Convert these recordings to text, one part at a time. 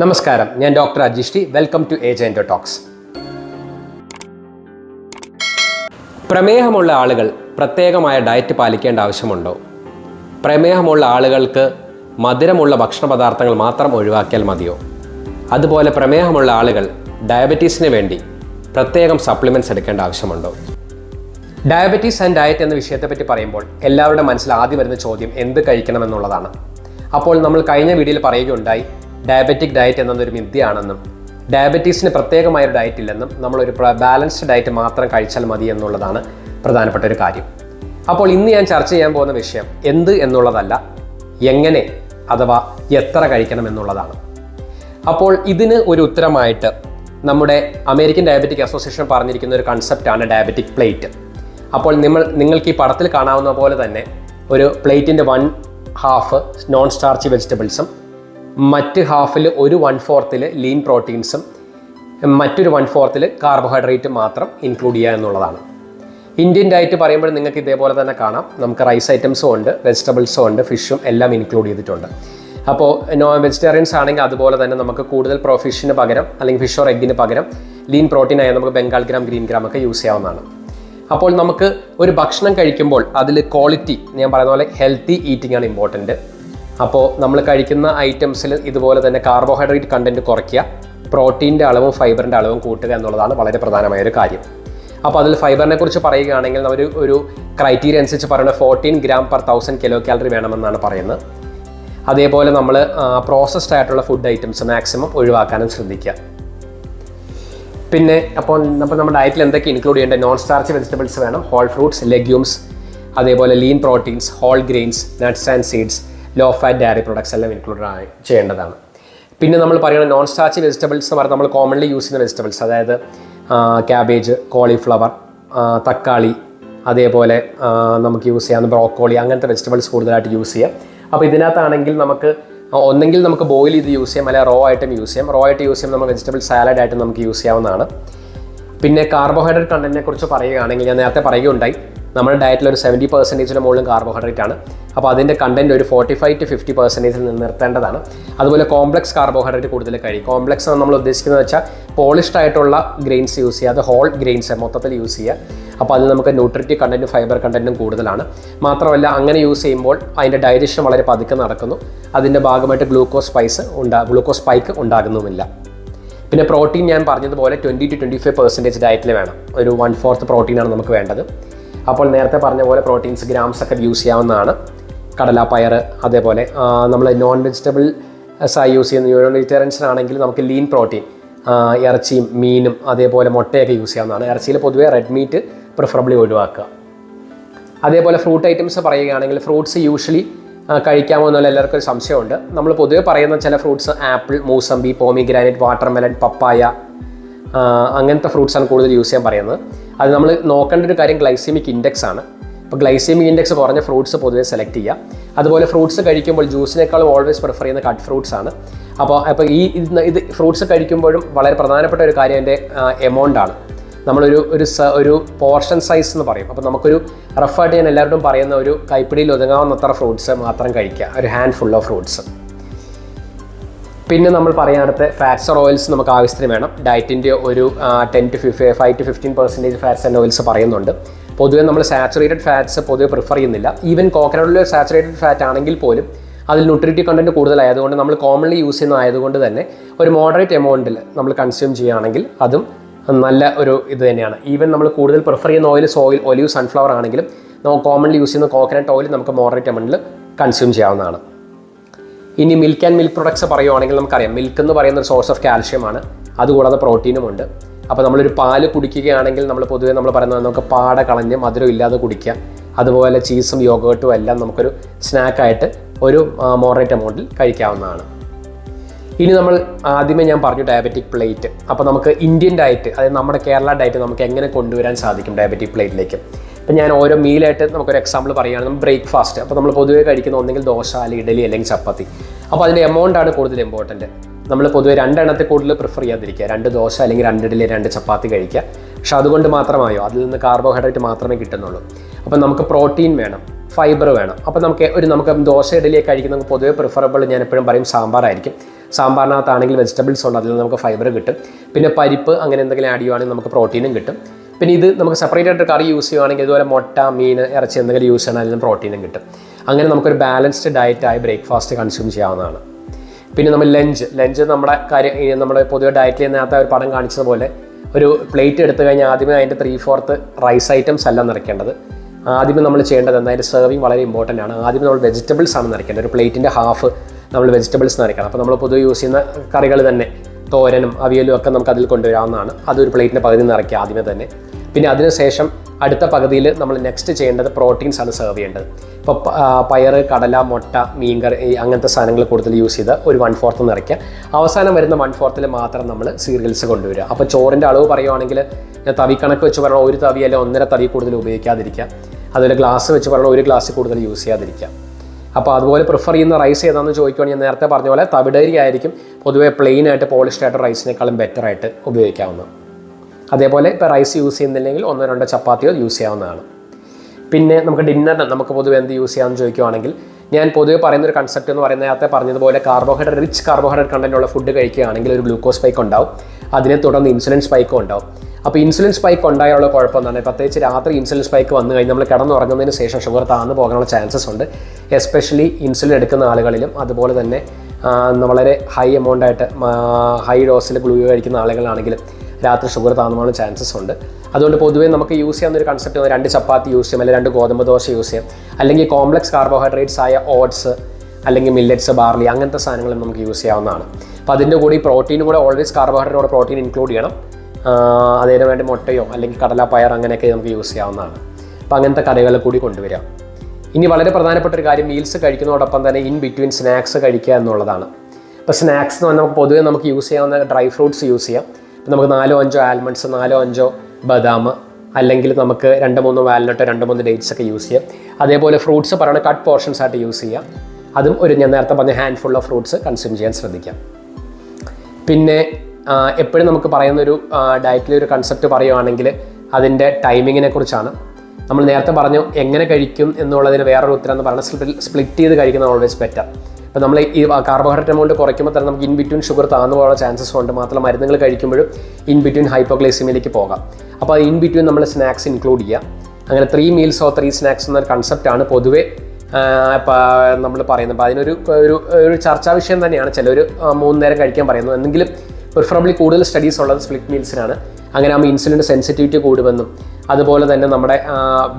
നമസ്കാരം. ഞാൻ ഡോക്ടർ അജിഷ്ടി. വെൽക്കം ടു ഏജന്റോ ടോക്സ്. പ്രമേഹമുള്ള ആളുകൾ പ്രത്യേകമായ ഡയറ്റ് പാലിക്കേണ്ട ആവശ്യമുണ്ടോ? പ്രമേഹമുള്ള ആളുകൾക്ക് മധുരമുള്ള ഭക്ഷണ പദാർത്ഥങ്ങൾ മാത്രം ഒഴിവാക്കിയാൽ മതിയോ? അതുപോലെ പ്രമേഹമുള്ള ആളുകൾ ഡയബറ്റീസിന് വേണ്ടി പ്രത്യേകം സപ്ലിമെന്റ്സ് എടുക്കേണ്ട ആവശ്യമുണ്ടോ? ഡയബറ്റീസ് ആൻഡ് ഡയറ്റ് എന്ന വിഷയത്തെപ്പറ്റി പറയുമ്പോൾ എല്ലാവരുടെ മനസ്സിൽ ആദ്യം വരുന്ന ചോദ്യം എന്ത് കഴിക്കണം എന്നുള്ളതാണ് അപ്പോൾ നമ്മൾ കഴിഞ്ഞ വീഡിയോയിൽ പറയുകയുണ്ടായി ഡയബറ്റിക് ഡയറ്റ് എന്നതൊരു മിഥ്യയാണെന്നും ഡയബറ്റീസിന് പ്രത്യേകമായ ഒരു ഡയറ്റ് ഇല്ലെന്നും നമ്മളൊരു ബാലൻസ്ഡ് ഡയറ്റ് മാത്രം കഴിച്ചാൽ മതി എന്നുള്ളതാണ് പ്രധാനപ്പെട്ട ഒരു കാര്യം. അപ്പോൾ ഇന്ന് ഞാൻ ചർച്ച ചെയ്യാൻ പോകുന്ന വിഷയം എന്ത് എന്നുള്ളതല്ല എങ്ങനെ അഥവാ എത്ര കഴിക്കണം എന്നുള്ളതാണ്. അപ്പോൾ ഇതിന് ഒരു ഉത്തരമായിട്ട് നമ്മുടെ അമേരിക്കൻ ഡയബറ്റിക് അസോസിയേഷൻ പറഞ്ഞിരിക്കുന്ന ഒരു കൺസെപ്റ്റാണ് ഡയബറ്റിക് പ്ലേറ്റ്. അപ്പോൾ നിങ്ങൾ നിങ്ങൾക്ക് ഈ പടത്തിൽ കാണാവുന്ന പോലെ തന്നെ ഒരു പ്ലേറ്റിന്റെ വൺ ഹാഫ് നോൺ സ്റ്റാർച്ച് വെജിറ്റബിൾസും മറ്റ് ഹാഫിൽ ഒരു വൺ ഫോർത്തിൽ ലീൻ പ്രോട്ടീൻസും മറ്റൊരു വൺ ഫോർത്തിൽ കാർബോഹൈഡ്രേറ്റ് മാത്രം ഇൻക്ലൂഡ് ചെയ്യുക എന്നുള്ളതാണ്. ഇന്ത്യൻ ഡയറ്റ് പറയുമ്പോൾ നിങ്ങൾക്ക് ഇതേപോലെ തന്നെ കാണാം. നമുക്ക് റൈസ് ഐറ്റംസും ഉണ്ട് വെജിറ്റബിൾസും ഉണ്ട് ഫിഷും എല്ലാം ഇൻക്ലൂഡ് ചെയ്തിട്ടുണ്ട്. അപ്പോൾ നോൺ വെജിറ്റേറിയൻസ് ആണെങ്കിൽ അതുപോലെ തന്നെ നമുക്ക് കൂടുതൽ പ്രോ ഫിഷിന് പകരം അല്ലെങ്കിൽ ഫിഷ് ഓർ എഗ്ഗിന് പകരം ലീൻ പ്രോട്ടീൻ ആയ നമുക്ക് ബംഗാൾ ഗ്രാം ഗ്രീൻ ഗ്രാം ഒക്കെ യൂസ് ചെയ്യാവുന്നതാണ്. അപ്പോൾ നമുക്ക് ഒരു ഭക്ഷണം കഴിക്കുമ്പോൾ അതിൽ ക്വാളിറ്റി ഞാൻ പറയുന്ന പോലെ ഹെൽത്തി ഈറ്റിംഗ് ആണ് ഇമ്പോർട്ടന്റ് അപ്പോൾ നമ്മൾ കഴിക്കുന്ന ഐറ്റംസിൽ ഇതുപോലെ തന്നെ കാർബോഹൈഡ്രേറ്റ് കണ്ടന്റ് കുറയ്ക്കുക പ്രോട്ടീന്റെ അളവും ഫൈബറിന്റെ അളവും കൂട്ടുക എന്നുള്ളതാണ് വളരെ പ്രധാനമായ ഒരു കാര്യം. അപ്പോൾ അതിൽ ഫൈബറിനെ കുറിച്ച് പറയുകയാണെങ്കിൽ ഒരു ഒരു ക്രൈറ്റീരിയ അനുസരിച്ച് പറയുന്നത് fourteen gram per thousand kilo calorie വേണമെന്നാണ് പറയുന്നത്. അതേപോലെ നമ്മൾ പ്രോസസ്ഡ് ആയിട്ടുള്ള ഫുഡ് ഐറ്റംസ് മാക്സിമം ഒഴിവാക്കാനും ശ്രദ്ധിക്കുക. പിന്നെ അപ്പോൾ അപ്പോൾ നമ്മുടെ ഡയറ്റിൽ എന്തൊക്കെ ഇൻക്ലൂഡ് ചെയ്യേണ്ടത്? നോൺ സ്റ്റാർച്ച് വെജിറ്റബിൾസ് വേണം ഹോൾ ഫ്രൂട്ട്സ് ലെഗ്യൂംസ് അതേപോലെ lean proteins whole grains nuts and seeds low fat dairy products എല്ലാം ഇൻക്ലൂഡ് ചെയ്യേണ്ടതാണ്. പിന്നെ നമ്മൾ പറയുന്ന നോൺ സ്റ്റാച്ച് വെജിറ്റബിൾസ് എന്ന് പറയുന്നത് നമ്മൾ കോമൺലി യൂസ് ചെയ്യുന്ന വെജിറ്റബിൾസ് അതായത് ക്യാബേജ് കോളിഫ്ലവർ തക്കാളി അതേപോലെ നമുക്ക് യൂസ് ചെയ്യാവുന്ന ബ്രോക്കോളി അങ്ങനത്തെ വെജിറ്റബിൾസ് കൂടുതലായിട്ട് യൂസ് ചെയ്യാം. അപ്പോൾ ഇതിനകത്താണെങ്കിൽ നമുക്ക് ഒന്നെങ്കിൽ നമുക്ക് ബോയിൽ ചെയ്ത് യൂസ് ചെയ്യാം അല്ലെങ്കിൽ റോ ആയിട്ടും യൂസ് ചെയ്യാം. റോ ആയിട്ട് യൂസ് ചെയ്യാം നമ്മൾ വെജിറ്റബിൾ സാലഡ് ആയിട്ട് നമുക്ക് യൂസ് ചെയ്യാവുന്നതാണ്. പിന്നെ കാർബോഹൈഡ്രേറ്റ് കണ്ടന്റിനെ കുറിച്ച് പറയുകയാണെങ്കിൽ ഞാൻ നേരത്തെ പറയുകയുണ്ടായി. നമ്മുടെ ഡയറ്റിൽ ഒരു സെവന്റി പെർസെന്റേജിന് മുകളിലും കാർബോഹൈഡ്രേറ്റ് ആണ്. അപ്പോൾ അതിന്റെ കണ്ടന്റ് ഒരു ഫോർട്ടി ഫൈവ് ടു ഫിഫ്റ്റി പെർസെന്റേജിൽ നിർത്തേണ്ടതാണ്. അതുപോലെ കോംപ്ലക്സ് കാർബോഹൈഡ്രേറ്റ് കൂടുതൽ കഴിയും. കോംപ്ലക്സ് എന്ന് നമ്മൾ ഉദ്ദേശിക്കുന്നത് വെച്ചാൽ പോളിഷ്ഡ് ആയിട്ടുള്ള ഗ്രെയിൻസ് യൂസ് ചെയ്യുക. അത് ഹോൾ ഗ്രെയിൻസ് മൊത്തത്തിൽ യൂസ് ചെയ്യുക. അപ്പോൾ അതിൽ നമുക്ക് ന്യൂട്രിറ്റീവ് കണ്ടന്റും ഫൈബർ കണ്ടന്റും കൂടുതലാണ്. മാത്രമല്ല അങ്ങനെ യൂസ് ചെയ്യുമ്പോൾ അതിന്റെ ഡൈജഷൻ വളരെ പതുക്കെ നടക്കുന്നു. അതിന്റെ ഭാഗമായിട്ട് ഗ്ലൂക്കോസ് സ്പൈസ് ഉണ്ടാ ഗ്ലൂക്കോസ് സ്പൈക്ക് ഉണ്ടാകുന്നുമില്ല. പിന്നെ പ്രോട്ടീൻ ഞാൻ പറഞ്ഞതുപോലെ twenty to twenty five percentage ഡയറ്റിൽ വേണം. ഒരു വൺ ഫോർത്ത് പ്രോട്ടീനാണ് നമുക്ക് വേണ്ടത്. അപ്പോൾ നേരത്തെ പറഞ്ഞ പോലെ പ്രോട്ടീൻസ് ഗ്രാംസ് ഒക്കെ യൂസ് ചെയ്യാവുന്നതാണ്. കടല പയർ അതേപോലെ നമ്മൾ നോൺ വെജിറ്റബിൾ ആയി യൂസ് ചെയ്യുന്ന നോൺ വെജിറ്റേറിയൻസിനാണെങ്കിൽ നമുക്ക് ലീൻ പ്രോട്ടീൻ ഇറച്ചിയും മീനും അതേപോലെ മുട്ടയൊക്കെ യൂസ് ചെയ്യാവുന്നതാണ്. ഇറച്ചിയിൽ പൊതുവേ റെഡ് മീറ്റ് പ്രിഫറബിളി ഒഴിവാക്കുക. അതേപോലെ ഫ്രൂട്ട് ഐറ്റംസ് പറയുകയാണെങ്കിൽ ഫ്രൂട്ട്സ് യൂഷ്വലി കഴിക്കാമോ എന്നുള്ള എല്ലാവർക്കും ഒരു സംശയമുണ്ട്. നമ്മൾ പൊതുവേ പറയുന്ന ചില fruits apple mosambi pomegranate watermelon papaya ആ, ഫ്രൂട്ട്സ് ആണ് കൂടുതൽ യൂസ് ചെയ്യാൻ പറയുന്നത്. അത് നമ്മൾ നോക്കേണ്ട ഒരു കാര്യം ഗ്ലൈസീമിക് ഇൻഡെക്സ് ആണ്. അപ്പോൾ ഗ്ലൈസീമിക് ഇൻഡെക്സ് കുറഞ്ഞ ഫ്രൂട്ട്സ് പൊതുവേ സെലക്ട് ചെയ്യുക അതുപോലെ ഫ്രൂട്ട്സ് കഴിക്കുമ്പോൾ ജ്യൂസിനേക്കാളും ഓൾവേസ് പ്രിഫർ ചെയ്യുന്ന കട്ട് ഫ്രൂട്ട്സ് ആണ്. അപ്പോൾ അപ്പോൾ ഈ ഇത് ഫ്രൂട്ട്സ് കഴിക്കുമ്പോഴും വളരെ പ്രധാനപ്പെട്ട ഒരു കാര്യം അതിന്റെ എമൗണ്ട് ആണ്. നമ്മളൊരു ഒരു ഒരു പോർഷൻ സൈസ് എന്ന് പറയും. അപ്പോൾ നമുക്കൊരു റഫായിട്ട് ഞാൻ എല്ലാവരോടും പറയുന്ന ഒരു കൈപ്പിടിയിൽ ഒതുങ്ങാവുന്നത്ര ഫ്രൂട്ട്സ് മാത്രം കഴിക്കുക. ഒരു ഹാൻഡ് ഫുൾ ഓഫ് ഫ്രൂട്ട്സ് പിന്നെ നമ്മൾ പറയാനടുത്ത് ഫാറ്റ്സ് ആൻഡ് ഓയിൽസ് നമുക്ക് ആവശ്യത്തിന് വേണം. ഡയറ്റിന്റെ ഒരു ten to fif five to fifteen percentage fats and oils പറയുന്നുണ്ട്. പൊതുവേ നമ്മൾ സാച്ചുറേറ്റഡ് ഫാറ്റ്സ് പൊതുവെ പ്രിഫർ ചെയ്യുന്നില്ല. ഈവൻ കോക്കനട്ടിൽ സാച്ചുറേറ്റഡ് ഫാറ്റ് ആണെങ്കിൽ പോലും അതിൽ ന്യൂട്രിറ്റീവ് കണ്ടന്റ് കൂടുതലായതുകൊണ്ട് നമ്മൾ കോമൺലി യൂസ് ചെയ്യുന്ന ആയതുകൊണ്ട് തന്നെ ഒരു മോഡറേറ്റ് എമൗണ്ടിൽ നമ്മൾ കൺസ്യൂം ചെയ്യുകയാണെങ്കിൽ അതും നല്ല ഒരു ഇത് തന്നെയാണ്. ഈവൻ നമ്മൾ കൂടുതൽ പ്രിഫർ ചെയ്യുന്ന ഓയിൽ ഓയിൽ ഒലിവ് സൺഫ്ലവർ ആണെങ്കിലും നമുക്ക് കോമൺലി യൂസ് ചെയ്യുന്ന കോക്കനട്ട് ഓയിൽ നമുക്ക് മോഡറേറ്റ് എമൗണ്ടിൽ കൺസ്യൂം ചെയ്യാവുന്നതാണ്. ഇനി മിൽക്ക് ആൻഡ് മിൽക്ക് പ്രൊഡക്ട്സ് പറയുവാണെങ്കിൽ നമുക്കറിയാം. മിൽക്ക് എന്ന് പറയുന്ന ഒരു സോഴ്സ് ഓഫ് കാൽഷ്യമാണ് അതുകൂടാതെ പ്രോട്ടീനും ഉണ്ട്. അപ്പോൾ നമ്മളൊരു പാൽ കുടിക്കുകയാണെങ്കിൽ നമ്മൾ പൊതുവേ നമ്മൾ പറയുന്നത് നമുക്ക് പാട കളഞ്ഞ് മധുരം ഇല്ലാതെ കുടിക്കുക അതുപോലെ ചീസും യോഗേർട്ടും എല്ലാം നമുക്കൊരു സ്നാക്കായിട്ട് ഒരു മോഡറേറ്റ് എമൗണ്ടിൽ കഴിക്കാവുന്നതാണ്. ഇനി നമ്മൾ ആദ്യമേ ഞാൻ പറഞ്ഞു ഡയബറ്റിക് പ്ലേറ്റ് അപ്പോൾ നമുക്ക് ഇന്ത്യൻ ഡയറ്റ് അതായത് നമ്മുടെ കേരള ഡയറ്റ് നമുക്ക് എങ്ങനെ കൊണ്ടുവരാൻ സാധിക്കും ഡയബറ്റിക് പ്ലേറ്റിലേക്ക് അപ്പോൾ ഞാൻ ഓരോ മീലായിട്ട് നമുക്കൊരു എക്സാമ്പിൾ പറയുകയാണെങ്കിൽ ബ്രേക്ക്ഫാസ്റ്റ് അപ്പോൾ നമ്മൾ പൊതുവേ കഴിക്കുന്ന ഒന്നെങ്കിൽ ദോശ അല്ലെങ്കിൽ ഇഡലി അല്ലെങ്കിൽ ചപ്പാത്തി. അപ്പോൾ അതിന്റെ എമൗണ്ട് ആണ് കൂടുതൽ ഇമ്പോർട്ടന്റ് നമ്മൾ പൊതുവേ രണ്ടെണ്ണത്തെ കൂടുതൽ പ്രിഫർ ചെയ്യാതിരിക്കുക. രണ്ട് ദോശ അല്ലെങ്കിൽ രണ്ട് ഇഡലി രണ്ട് ചപ്പാത്തി കഴിക്കുക. പക്ഷെ അതുകൊണ്ട് മാത്രമായോ? അതിൽ നിന്ന് കാർബോഹൈഡ്രേറ്റ് മാത്രമേ കിട്ടുന്നുള്ളൂ. അപ്പം നമുക്ക് പ്രോട്ടീൻ വേണം ഫൈബർ വേണം. അപ്പോൾ നമുക്ക് ഒരു നമുക്ക് ദോശ ഇഡലിയൊക്കെ കഴിക്കുന്ന നമുക്ക് പൊതുവേ പ്രിഫറബിൾ ഞാൻ എപ്പോഴും പറയും സാമ്പാറായിരിക്കും സാമ്പാറിനകത്താണെങ്കിൽ വെജിറ്റബിൾസ് ഉണ്ട് അതിൽ നമുക്ക് ഫൈബർ കിട്ടും. പിന്നെ പരിപ്പ് അങ്ങനെ എന്തെങ്കിലും ആഡ് ചെയ്യുവാണെങ്കിൽ നമുക്ക് പ്രോട്ടീനും കിട്ടും. പിന്നെ ഇത് നമുക്ക് സെപ്പറേറ്റ് ആയിട്ട് കറി യൂസ് ചെയ്യുവാണെങ്കിൽ ഇതുപോലെ മുട്ട മീൻ ഇറച്ചി എന്തെങ്കിലും യൂസ് ചെയ്യണം അതിൽ പ്രോട്ടീനും കിട്ടും. അങ്ങനെ നമുക്കൊരു ബാലൻസ്ഡ് ഡയറ്റായി ബ്രേക്ക്ഫാസ്റ്റ് കൺസ്യൂം ചെയ്യാവുന്നതാണ്. പിന്നെ നമ്മൾ ലഞ്ച് ലഞ്ച് നമ്മുടെ കാര്യം നമ്മുടെ പൊതുവെ ഡയറ്റിൽ നേരത്തെ ഒരു പടം കാണിച്ചതുപോലെ ഒരു പ്ലേറ്റ് എടുത്തു കഴിഞ്ഞാൽ ആദ്യമേ അതിന്റെ ത്രീ ഫോർത്ത് റൈസ് ഐറ്റംസ് അല്ല നിറയ്ക്കേണ്ടത്. ആദ്യമേ നമ്മൾ ചെയ്യേണ്ടത് അതിന്റെ സെർവിങ് വളരെ ഇമ്പോർട്ടന്റ് ആണ്. ആദ്യം നമ്മൾ വെജിറ്റബിൾസ് ആണ് നിറയ്ക്കേണ്ടത്. ഒരു പ്ലേറ്റിന്റെ ഹാഫ് നമ്മൾ വെജിറ്റബിൾസ് നിറയ്ക്കണം. അപ്പോൾ നമ്മൾ പൊതുവെ യൂസ് ചെയ്യുന്ന കറികൾ തന്നെ തോരനും അവിയലും ഒക്കെ നമുക്ക് അതിൽ കൊണ്ടുവരാവുന്നതാണ്. അതൊരു പ്ലേറ്റിന്റെ പകുതി നിറയ്ക്കുക ആദ്യമേ തന്നെ. പിന്നെ അതിനുശേഷം അടുത്ത പകുതിയിൽ നമ്മൾ നെക്സ്റ്റ് ചെയ്യേണ്ടത് പ്രോട്ടീൻസ് ആണ് സെർവ് ചെയ്യേണ്ടത്. ഇപ്പോൾ പയർ കടല മുട്ട മീൻകറി അങ്ങനത്തെ സാധനങ്ങൾ കൂടുതൽ യൂസ് ചെയ്ത് ഒരു വൺ ഫോർത്ത് നിറയ്ക്കുക. അവസാനം വരുന്ന വൺ ഫോർത്തിൽ മാത്രം നമ്മൾ സീരിയൽസ് കൊണ്ടുവരിക. അപ്പോൾ ചോറിന്റെ അളവ് പറയുവാണെങ്കിൽ ഞാൻ തവി കണക്ക് വെച്ച് പറഞ്ഞാൽ ഒരു തവി അല്ലെങ്കിൽ ഒന്നര തവി കൂടുതൽ ഉപയോഗിക്കാതിരിക്കുക. അതുപോലെ ഗ്ലാസ് വെച്ച് പറഞ്ഞാൽ ഒരു ഗ്ലാസ് കൂടുതൽ യൂസ് ചെയ്യാതിരിക്കുക. അപ്പോൾ അതുപോലെ പ്രിഫർ ചെയ്യുന്ന റൈസ് ഏതാണെന്ന് ചോദിക്കുകയാണെങ്കിൽ ഞാൻ നേരത്തെ പറഞ്ഞ പോലെ തവിടേരി ആയിരിക്കും പൊതുവേ പ്ലെയിൻ ആയിട്ട് പോളിഷ്ഡ് റൈസിനേക്കാളും ബെറ്റർ ആയിട്ട് ഉപയോഗിക്കാവുന്നത്. അതേപോലെ ഇപ്പോൾ റൈസ് യൂസ് ചെയ്യുന്നില്ലെങ്കിൽ ഒന്നോ രണ്ടോ ചപ്പാത്തിയോ യൂസ് ചെയ്യാവുന്നതാണ്. പിന്നെ നമുക്ക് ഡിന്നറിന് നമുക്ക് പൊതുവെ എന്ത് യൂസ് ചെയ്യാമെന്ന് ചോദിക്കുവാണെങ്കിൽ ഞാൻ പൊതുവെ പറയുന്ന ഒരു കൺസെപ്റ്റ് എന്ന് പറയുന്നത് നേരത്തെ പറഞ്ഞതുപോലെ കാർബോഹൈഡ്രേറ്റ് റിച്ച് കാർബോഹൈഡ്രേറ്റ് കണ്ടന്റുള്ള ഫുഡ് കഴിക്കുകയാണെങ്കിൽ ഒരു ഗ്ലൂക്കോസ് സ്പൈക്ക് ഉണ്ടാവും. അതിനെ തുടർന്ന് ഇൻസുലിൻ സ്പൈക്കും ഉണ്ടാവും. അപ്പോൾ ഇൻസുലിൻ സ്പൈക്ക് ഉണ്ടായുള്ള കുഴപ്പം എന്താണ്? പ്രത്യേകിച്ച് രാത്രി ഇൻസുലിൻ സ്പൈക്ക് വന്നു കഴിഞ്ഞാൽ നമ്മൾ കിടന്നുറങ്ങുന്നതിന് ശേഷം ഷുഗർ താഴ്ന്നു പോകാനുള്ള ചാൻസസ് ഉണ്ട്. എസ്പെഷ്യലി ഇൻസുലിൻ എടുക്കുന്ന ആളുകളിലും അതുപോലെ തന്നെ വളരെ ഹൈ എമൗണ്ട് ആയിട്ട് ഹൈ ഡോസിൽ ഗ്ലൂ കഴിക്കുന്ന ആളുകളാണെങ്കിലും രാത്രി ഷുഗർ താഴ്ന്നു ചാൻസസ് ഉണ്ട്. അതുകൊണ്ട് പൊതുവേ നമുക്ക് യൂസ് ചെയ്യാവുന്ന ഒരു കൺസെപ്റ്റ് രണ്ട് ചപ്പാത്തി യൂസ് ചെയ്യാം അല്ലെങ്കിൽ രണ്ട് ഗോതമ്പ് ദോശ യൂസ് ചെയ്യാം. അല്ലെങ്കിൽ കോംപ്ലക്സ് കാർബോഹൈഡ്രേറ്റ്സ് ആയ ഓട്സ് അല്ലെങ്കിൽ മില്ലറ്റ്സ് ബാർലി അങ്ങനത്തെ സാധനങ്ങളും നമുക്ക് യൂസ് ചെയ്യാവുന്നതാണ്. അപ്പോൾ അതിന്റെ കൂടി പ്രോട്ടീനും കൂടെ ഓൾവേസ് കാർബോഹൈഡ്രേറ്റോടെ പ്രോട്ടീൻ ഇൻക്ലൂഡ് ചെയ്യണം. അതിന് വേണ്ടി മുട്ടയോ അല്ലെങ്കിൽ കടല പയർ അങ്ങനെയൊക്കെ നമുക്ക് യൂസ് ചെയ്യാവുന്നതാണ്. അപ്പോൾ അങ്ങനത്തെ കറികൾ കൂടി കൊണ്ടുവരാം ഇനി വളരെ പ്രധാനപ്പെട്ട ഒരു കാര്യം മീൽസ് കഴിക്കുന്നതോടൊപ്പം തന്നെ ഇൻ ബിറ്റ്വീൻ സ്നാക്സ് കഴിക്കുക എന്നുള്ളതാണ്. ഇപ്പോൾ സ്നാക്സ് എന്ന് പറഞ്ഞാൽ പൊതുവേ നമുക്ക് യൂസ് ചെയ്യാവുന്ന ഡ്രൈ ഫ്രൂട്ട്സ് യൂസ് ചെയ്യാം. ഇപ്പം നമുക്ക് നാലോ അഞ്ചോ ആൽമണ്ട്സ് നാലോ അഞ്ചോ ബദാം അല്ലെങ്കിൽ നമുക്ക് രണ്ട് മൂന്ന് വാൽനട്ട് രണ്ട് മൂന്ന് ഡേറ്റ്സ് ഒക്കെ യൂസ് ചെയ്യാം. അതേപോലെ ഫ്രൂട്ട്സ് പറയുന്നത് കട്ട് പോർഷൻസ് ആയിട്ട് യൂസ് ചെയ്യാം. അതും ഒരു ഞാൻ നേരത്തെ പറഞ്ഞ handful of fruits consume ചെയ്യാൻ ശ്രദ്ധിക്കാം. പിന്നെ എപ്പോഴും നമുക്ക് പറയുന്നൊരു ഡയറ്റിലെ ഒരു കൺസെപ്റ്റ് പറയുവാണെങ്കിൽ അതിന്റെ ടൈമിങ്ങിനെ കുറിച്ചാണ്. നമ്മൾ നേരത്തെ പറഞ്ഞു എങ്ങനെ കഴിക്കും എന്നുള്ളതിന് വേറൊരു ഉത്തരം എന്ന് പറഞ്ഞാൽ സ്പ്ലിറ്റ് ചെയ്ത് കഴിക്കുന്ന ഓൾവേസ് ബെറ്റർ അപ്പോൾ നമ്മൾ ഈ കാർബോഹൈഡ്രേറ്റ് എമൗണ്ട് കുറയ്ക്കുമ്പോൾ തന്നെ നമുക്ക് ഇൻ ബിറ്റ്വീൻ ഷുഗർ താഴ്ന്നു പോകാനുള്ള ചാൻസസ് ഉണ്ട്. മാത്രമല്ല മരുന്നുകൾ കഴിക്കുമ്പോഴും ഇൻ ബിറ്റ്വീൻ ഹൈപ്പോഗ്ലൈസിമിലേക്ക് പോകാം. അപ്പോൾ ഇൻ ബിറ്റ്വീൻ നമ്മൾ സ്നാക്സ് ഇൻക്ലൂഡ് ചെയ്യുക. അങ്ങനെ ത്രീ മീൽസോ ത്രീ സ്നാക്സ് എന്നൊരു കൺസെപ്റ്റാണ് പൊതുവേ നമ്മൾ പറയുന്നത്. അപ്പോൾ അതിനൊരു ഒരു ഒരു ചർച്ചാ വിഷയം തന്നെയാണ് ചിലർ മൂന്ന് നേരം കഴിക്കാൻ പറയുന്നത്. എന്തെങ്കിലും പ്രിഫറബിളി കൂടുതൽ സ്റ്റഡീസ് ഉള്ളത് സ്പ്ലിറ്റ് മീൽസിനാണ് അങ്ങനെ ആകുമ്പോൾ ഇൻസുലിന്റെ സെൻസിറ്റിവിറ്റി കൂടുമെന്നും അതുപോലെ തന്നെ നമ്മുടെ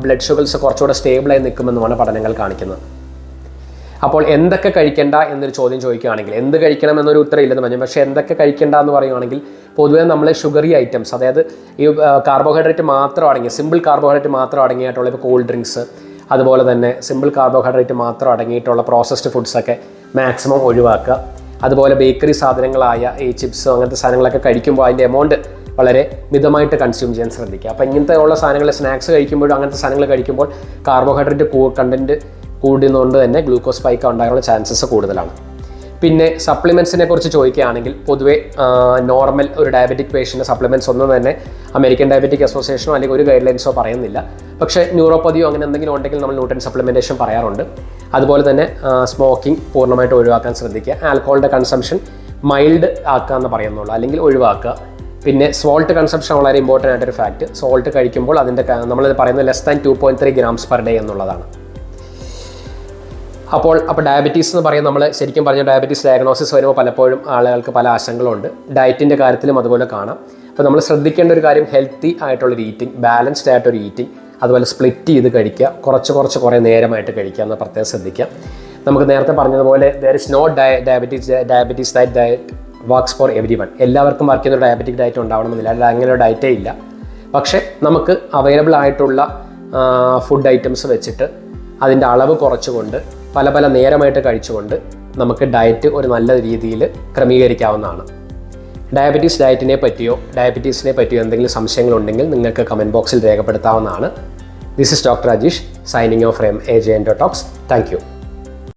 ബ്ലഡ് ഷുഗർസ് കുറച്ചുകൂടെ സ്റ്റേബിളായി നിൽക്കുമെന്നുമാണ് പഠനങ്ങൾ കാണിക്കുന്നത്. അപ്പോൾ എന്തൊക്കെ കഴിക്കേണ്ട എന്നൊരു ചോദ്യം ചോദിക്കുകയാണെങ്കിൽ എന്ത് കഴിക്കണം എന്നൊരു ഉത്തരം ഇല്ലെന്ന് പറഞ്ഞു. പക്ഷേ എന്തൊക്കെ കഴിക്കേണ്ട എന്ന് പറയുകയാണെങ്കിൽ പൊതുവേ നമ്മൾ ഷുഗറി ഐറ്റംസ് അതായത് ഈ കാർബോഹൈഡ്രേറ്റ് മാത്രം അടങ്ങിയ സിമ്പിൾ കാർബോഹൈഡ്രേറ്റ് മാത്രം അടങ്ങിയിട്ടുള്ള ഇപ്പോൾ കൂൾ ഡ്രിങ്ക്സ് അതുപോലെ തന്നെ സിമ്പിൾ കാർബോഹൈഡ്രേറ്റ് മാത്രം അടങ്ങിയിട്ടുള്ള പ്രോസസ്ഡ് ഫുഡ്സൊക്കെ മാക്സിമം ഒഴിവാക്കുക. അതുപോലെ ബേക്കറി സാധനങ്ങളായ ഈ ചിപ്സ് അങ്ങനത്തെ സാധനങ്ങളൊക്കെ കഴിക്കുമ്പോൾ അതിന്റെ എമൗണ്ട് വളരെ മിതമായിട്ട് കൺസ്യൂം ചെയ്യാൻ ശ്രദ്ധിക്കുക. അപ്പോൾ ഇങ്ങനത്തെ ഉള്ള സാധനങ്ങൾ സ്നാക്സ് കഴിക്കുമ്പോഴും അങ്ങനത്തെ സാധനങ്ങൾ കഴിക്കുമ്പോൾ കാർബോഹൈഡ്രേറ്റ് കണ്ടന്റ് കൂടുന്നതുകൊണ്ട് തന്നെ ഗ്ലൂക്കോസ് സ്പൈക്ക് ഉണ്ടാകാനുള്ള ചാൻസസ് കൂടുതലാണ്. പിന്നെ സപ്ലിമെൻസിനെ കുറിച്ച് ചോദിക്കുകയാണെങ്കിൽ പൊതുവേ നോർമൽ ഒരു ഡയബറ്റിക് പേഷ്യന്റെ സപ്ലിമെന്റ്സ് ഒന്നും തന്നെ അമേരിക്കൻ ഡയബറ്റിക് അസോസിയേഷനോ അല്ലെങ്കിൽ ഒരു ഗൈഡ് ലൈൻസോ പറയുന്നില്ല. പക്ഷേ ന്യൂറോപ്പതിയോ അങ്ങനെ എന്തെങ്കിലും ഉണ്ടെങ്കിൽ നമ്മൾ ന്യൂട്രൻ സപ്ലിമെന്റേഷൻ പറയാറുണ്ട്. അതുപോലെ തന്നെ സ്മോക്കിംഗ് പൂർണമായിട്ട് ഒഴിവാക്കാൻ ശ്രദ്ധിക്കുക. ആൽക്കഹോളിന്റെ കൺസംഷൻ മൈൽഡ് ആക്കുക എന്ന് പറയുന്നുള്ളൂ. അല്ലെങ്കിൽ ഒഴിവാക്കുക. പിന്നെ സോൾട്ട് കൺസംഷൻ വളരെ ഇമ്പോർട്ടന്റ് ആയിട്ടൊരു ഫാക്റ്റ് സോൾട്ട് കഴിക്കുമ്പോൾ അതിന്റെ നമ്മൾ പറയുന്നത് less than two point three grams per day എന്നുള്ളതാണ്. അപ്പോൾ അപ്പോൾ ഡയബറ്റീസ് എന്ന് പറയുന്നത് നമ്മൾ ശരിക്കും പറഞ്ഞ ഡയബറ്റീസ് ഡയഗ്നോസിസ് വരുമ്പോൾ പലപ്പോഴും ആളുകൾക്ക് പല ആശങ്കകളുണ്ട്. ഡയറ്റിന്റെ കാര്യത്തിലും അതുപോലെ കാണാം. അപ്പോൾ നമ്മൾ ശ്രദ്ധിക്കേണ്ട ഒരു കാര്യം ഹെൽത്തി ആയിട്ടുള്ളൊരു ഈറ്റിംഗ് ബാലൻസ്ഡ് ആയിട്ടൊരു ഈറ്റിംഗ് അതുപോലെ സ്പ്ലിറ്റ് ചെയ്ത് കഴിക്കുക കുറച്ച് കുറച്ച് കുറേ നേരമായിട്ട് കഴിക്കുക എന്ന് പ്രത്യേകം ശ്രദ്ധിക്കുക. നമുക്ക് നേരത്തെ പറഞ്ഞതുപോലെ there is no ഡയ diabetes diabetes diet diet works for everyone എല്ലാവർക്കും വർക്ക് ചെയ്യുന്ന ഡയബറ്റിക് ഡയറ്റ് ഉണ്ടാവണമെന്നില്ല. അല്ലെങ്കിൽ അങ്ങനെ ഒരു ഡയറ്റേ ഇല്ല. പക്ഷേ നമുക്ക് അവൈലബിൾ ആയിട്ടുള്ള ഫുഡ് ഐറ്റംസ് വെച്ചിട്ട് അതിന്റെ അളവ് കുറച്ചുകൊണ്ട് പല പല നേരമായിട്ട് കഴിച്ചുകൊണ്ട് നമുക്ക് ഡയറ്റ് ഒരു നല്ല രീതിയിൽ ക്രമീകരിക്കാവുന്നതാണ്. ഡയബറ്റീസ് ഡയറ്റിനെ പറ്റിയോ ഡയബറ്റീസിനെ പറ്റിയോ എന്തെങ്കിലും സംശയങ്ങളുണ്ടെങ്കിൽ നിങ്ങൾക്ക് കമന്റ് ബോക്സിൽ രേഖപ്പെടുത്താവുന്നതാണ്. This is doctor Ajeesh signing off M A J N ഡോട്ടോക്സ് thank U